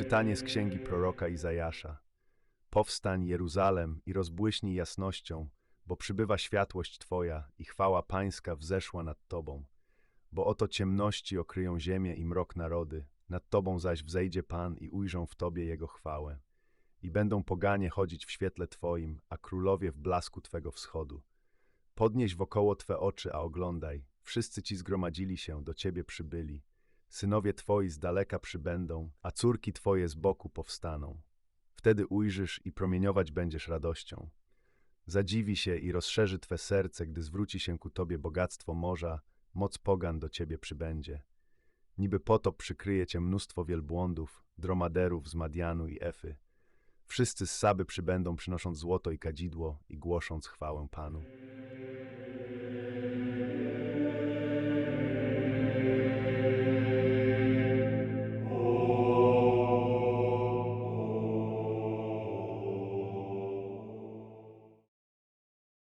Czytanie z księgi proroka Izajasza. Powstań, Jeruzalem, i rozbłyśnij jasnością, bo przybywa światłość Twoja i chwała Pańska wzeszła nad Tobą. Bo oto ciemności okryją ziemię i mrok narody, nad Tobą zaś wzejdzie Pan i ujrzą w Tobie Jego chwałę. I będą poganie chodzić w świetle Twoim, a królowie w blasku Twego wschodu. Podnieś wokoło Twe oczy, a oglądaj, wszyscy Ci zgromadzili się, do Ciebie przybyli. Synowie Twoi z daleka przybędą, a córki Twoje z boku powstaną. Wtedy ujrzysz i promieniować będziesz radością. Zadziwi się i rozszerzy Twe serce, gdy zwróci się ku Tobie bogactwo morza, moc pogan do Ciebie przybędzie. Niby potop przykryje Cię mnóstwo wielbłądów, dromaderów z Madianu i Efy. Wszyscy z Saby przybędą, przynosząc złoto i kadzidło i głosząc chwałę Panu.